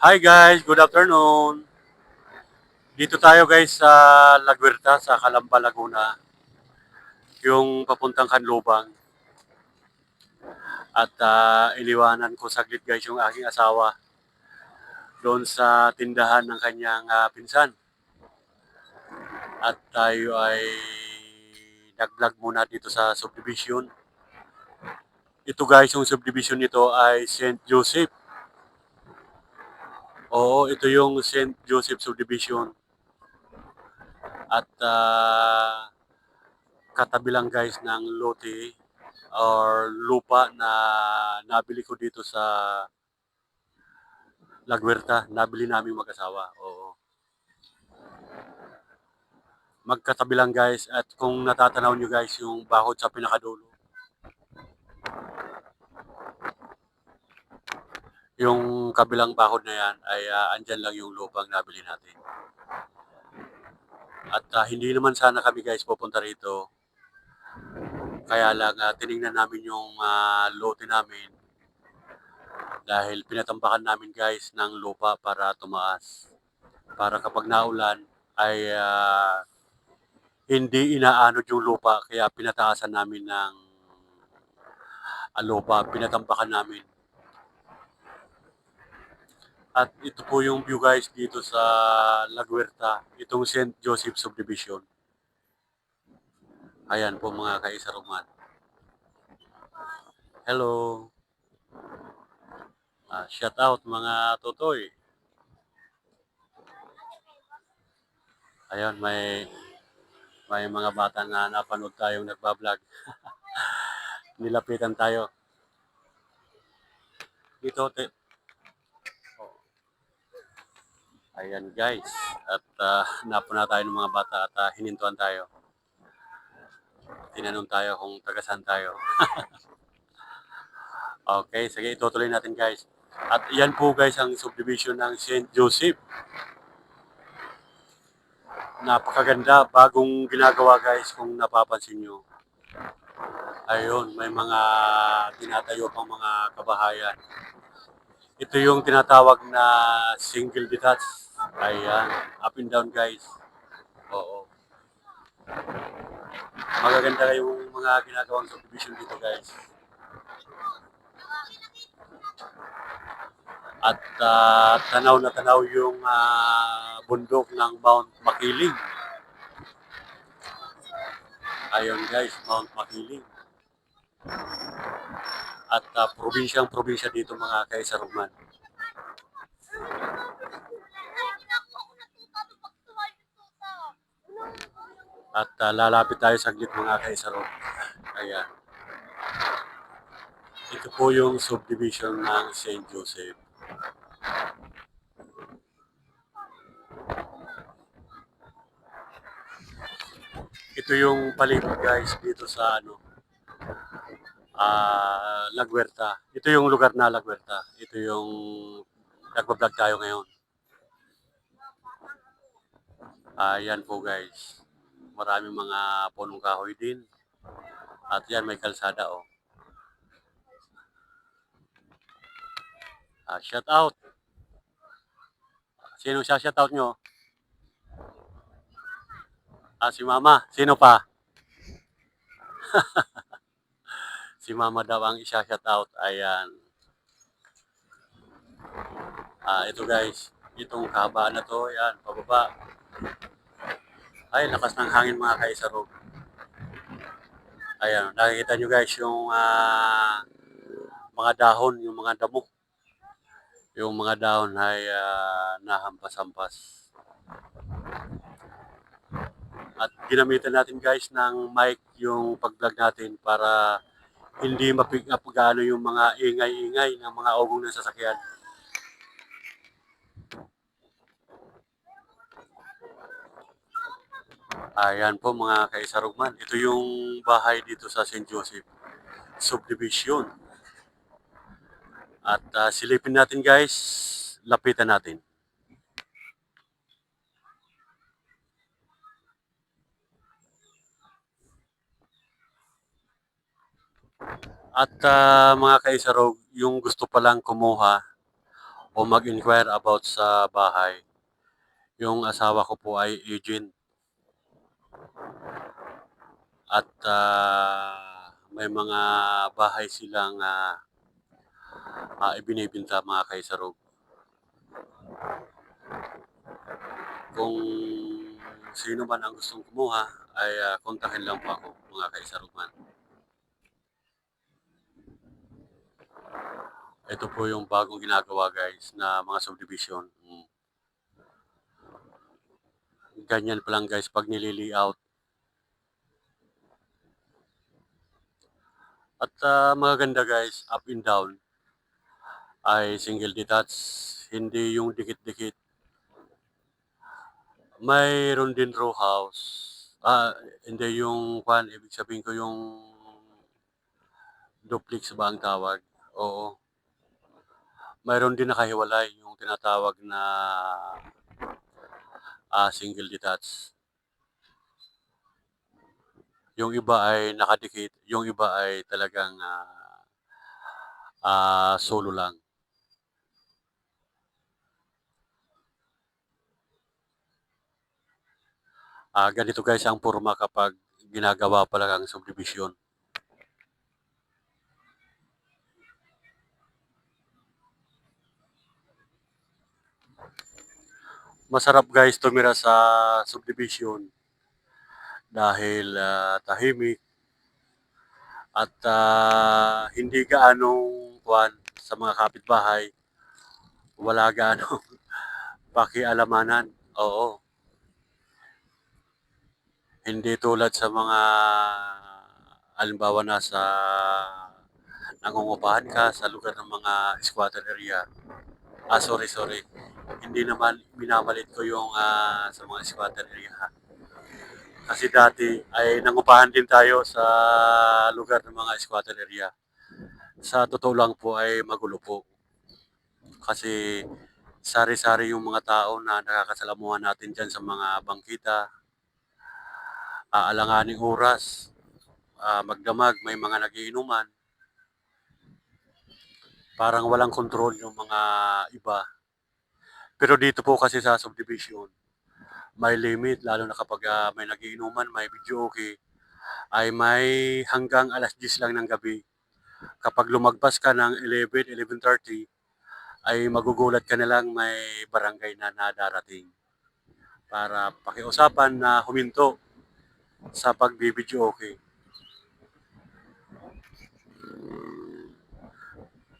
Hi guys, good afternoon. Dito tayo guys sa Laguerta sa Calamba, Laguna. Yung papuntang Kanlubang. At ah, iliwanan ko saglit guys yung aking asawa doon sa tindahan ng kanyang ah, pinsan. At tayo ay nag-vlog muna dito sa subdivision. Ito guys, yung subdivision nito ay St. Joseph. Oo, ito yung St. Joseph Subdivision. At ah, katabi lang guys ng lote or lupa na nabili ko dito sa Laguerta. Nabili namin mag-asawa. Oo. Magkatabi lang guys at kung natatanaw nyo guys yung bahod sa pinakadulo. Yung kabilang bahod na yan ay ah, andyan lang yung lupang nabili natin. At ah, hindi naman sana kami guys pupunta rito. Kaya lang ah, tiningnan namin yung ah, lote namin dahil pinatambakan namin guys ng lupa para tumaas. Para kapag naulan ay ah, hindi inaanod yung lupa kaya pinataasan namin ng ah, lupa, pinatambakan namin. At ito po yung view guys dito sa Laguerta, itong St. Joseph Subdivision. Ayan po mga kaisaruman. Hello. Ah, shout out mga totoy. Ayan, may may mga bata na napanood tayong nagbablog. Nilapitan tayo. Dito, Ayan guys, at uh, napuna tayo ng mga bata at ah, hinintuan tayo. Tinanong tayo kung tagasan tayo. okay, sige, itutuloy natin guys. At yan po guys ang subdivision ng St. Joseph. Napakaganda, bagong ginagawa guys kung napapansin nyo. Ayun, may mga tinatayo pang mga kabahayan. Ito yung tinatawag na single detached. Ayan, up and down guys. Oo. Magaganda yung mga ginagawang subdivision dito guys. At ah, tanaw na tanaw yung ah, bundok ng Mount Makiling. Ayun guys, Mount Makiling. At ah, probinsyang probinsya dito mga kaisaruman. At ah, lalapit tayo saglit mga kaisaro. Ayan. Ito po yung subdivision ng St. Joseph. Ito yung palibot guys dito sa ano ah Laguerta. Ito yung lugar na Laguerta. Ito yung nagbablog tayo ngayon. Ayan po guys. Maraming mga punong kahoy din. At yan may kalsada oh. Ah, shout out. Sino siya shout out nyo? Ah, si Mama. Sino pa? si Mama daw ang isa shout out. Ayan. Ah, ito guys. Itong kahabaan na to, ayan, pababa. Ay, lakas ng hangin mga kaisarog. Ayan, nakikita nyo guys yung ah, mga dahon, yung mga damo. Yung mga dahon ay ah, nahampas-hampas. At ginamitan natin guys ng mic yung pag-vlog natin para hindi mapick yung mga ingay-ingay ng mga ugong ng sasakyan. Ayan po mga kaisarugman. Ito yung bahay dito sa St. Joseph Subdivision. At ah, silipin natin guys, lapitan natin. At ah, mga kaisarog, yung gusto palang kumuha o mag-inquire about sa bahay. Yung asawa ko po ay agent. At ah, may mga bahay silang ah, ah, ibinibinta mga kaisarog. Kung sino man ang gustong kumuha ay ah, kontakin lang po ako mga kaisarog man. Ito po yung bagong ginagawa guys na mga subdivision. Mm. Ganyan pa lang guys pag nililiaut. At ah, magaganda guys, up and down ay single detached, hindi yung dikit-dikit. Mayroon din row house. Ah, hindi yung kwan, ibig sabihin ko yung duplex ba ang tawag? Oo. Mayroon din nakahiwalay yung tinatawag na ah, single detached. Yung iba ay nakadikit, yung iba ay talagang ah, ah, solo lang. Ah, ganito guys ang forma kapag ginagawa pa lang ang subdivision. Masarap guys tumira sa subdivision dahil ah, tahimik at ah, hindi gaanong kwan sa mga kapitbahay. Wala gaano pakialamanan. Oo. Hindi tulad sa mga halimbawa na sa nangungupahan ka sa lugar ng mga squatter area. Ah, sorry, sorry. Hindi naman minamalit ko yung ah, sa mga squatter area. ha. Kasi dati ay nangupahan din tayo sa lugar ng mga squatter area. Sa totoo lang po ay magulo po. Kasi sari-sari yung mga tao na nakakasalamuhan natin dyan sa mga bangkita, aalanganing oras, ah, magdamag, may mga nagiinuman. Parang walang control yung mga iba. Pero dito po kasi sa subdivision, may limit, lalo na kapag ah, may nagiinuman, may video okay, ay may hanggang alas 10 lang ng gabi. Kapag lumagpas ka ng 11, 11.30, ay magugulat ka na lang may barangay na nadarating para pakiusapan na huminto sa pagbibidyo okay.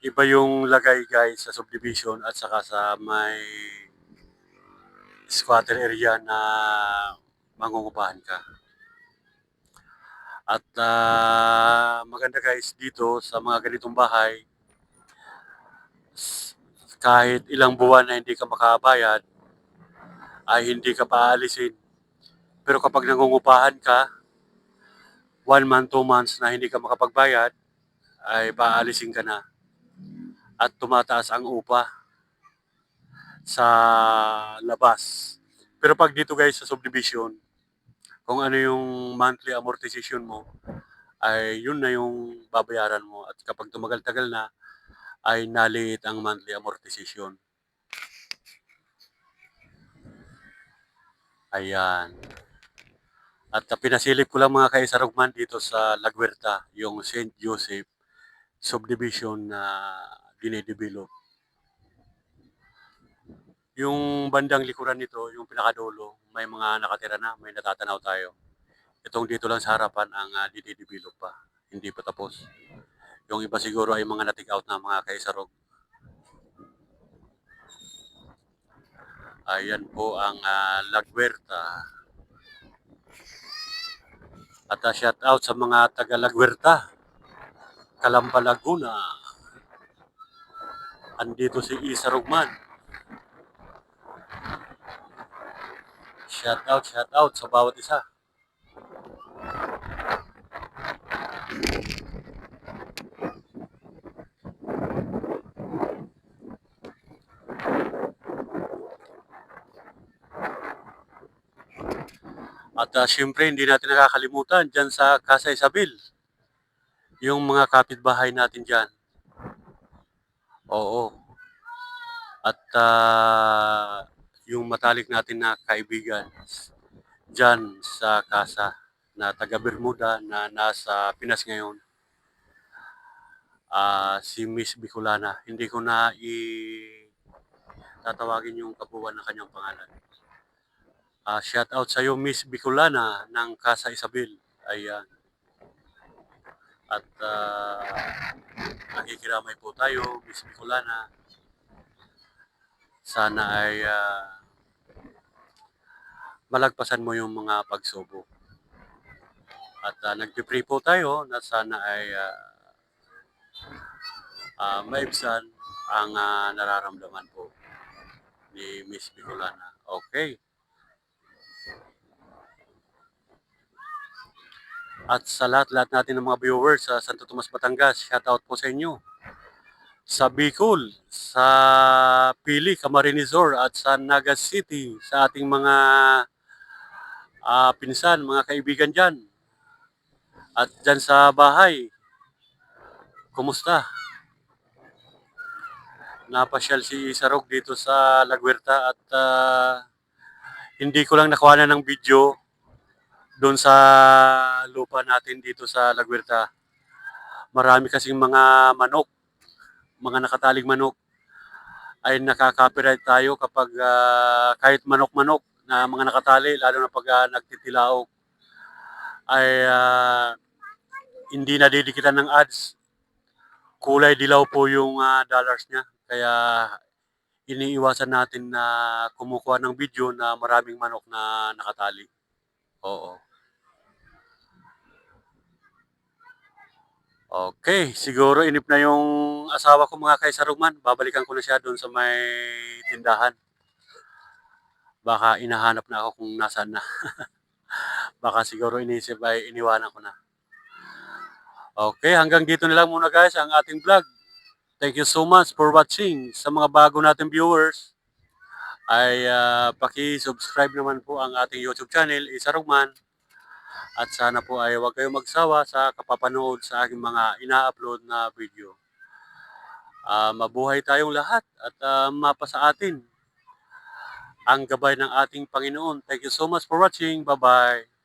Iba yung lagay guys sa subdivision at saka sa may squatter area na mangungupahan ka. At ah, maganda guys dito sa mga ganitong bahay, kahit ilang buwan na hindi ka makabayad, ay hindi ka paalisin. Pero kapag nangungupahan ka, one month, two months na hindi ka makapagbayad, ay paalisin ka na. At tumataas ang upa sa labas. Pero pag dito guys sa subdivision, kung ano yung monthly amortization mo, ay yun na yung babayaran mo. At kapag tumagal-tagal na, ay naliit ang monthly amortization. Ayan. At pinasilip ko lang mga kaisarugman dito sa Lagwerta, yung St. Joseph subdivision na dinedevelop. Yung bandang likuran nito, yung pinakadulo, may mga nakatira na, may natatanaw tayo. Itong dito lang sa harapan ang uh, dinedevelop pa, hindi pa tapos. Yung iba siguro ay mga natik out na mga kaisarog. Ayan po ang uh, Lagwerta. At uh, shout out sa mga taga Lagwerta. Kalamba, Laguna. Andito si Isa Rugman. Shout out, shout out sa bawat isa. At uh, syempre, hindi natin nakakalimutan dyan sa Casa Isabel. Yung mga kapitbahay natin dyan. Oo. At ah, yung matalik natin na kaibigan dyan sa kasa na taga Bermuda na nasa Pinas ngayon. Ah, si Miss Bicolana. Hindi ko na i tatawagin yung kabuuan ng kanyang pangalan. Ah, shout out sa iyo Miss Bicolana ng Casa Isabel. Ayan. At ah, nakikiramay po tayo, Miss. Sana ay ah, malagpasan mo yung mga pagsubok. At uh, nagpipray po tayo na sana ay ah, ah, maibsan ang ah, nararamdaman po ni Miss Bicolana. Okay. At sa lahat-lahat natin ng mga viewers sa Santo Tomas, Batangas, shout out po sa inyo. Sa Bicol, sa Pili, Camarines at sa Naga City, sa ating mga ah, pinsan, mga kaibigan dyan. At dyan sa bahay, kumusta? Napasyal si Sarog dito sa Lagwerta at ah, hindi ko lang nakuha ng video doon sa lupa natin dito sa Lagwerta. Marami kasing mga manok, mga nakataling manok ay nakaka-copyright tayo kapag ah, kahit manok-manok na mga nakatali, lalo na pag ah, nagtitilaok, ay ah, hindi nadidikitan ng ads. Kulay dilaw po yung ah, dollars niya. Kaya iniiwasan natin na kumukuha ng video na maraming manok na nakatali. Oo. Okay, siguro inip na yung asawa ko mga kaisarugman. Babalikan ko na siya doon sa may tindahan. Baka inahanap na ako kung nasaan na. Baka siguro inisip ay iniwanan ko na. Okay, hanggang dito na lang muna guys ang ating vlog. Thank you so much for watching. Sa mga bago nating viewers, ay ah, paki-subscribe naman po ang ating YouTube channel, Isarugman. At sana po ay huwag kayong magsawa sa kapapanood sa aking mga ina-upload na video. Ah, mabuhay tayong lahat at ah, mapa sa atin ang gabay ng ating Panginoon. Thank you so much for watching. Bye-bye.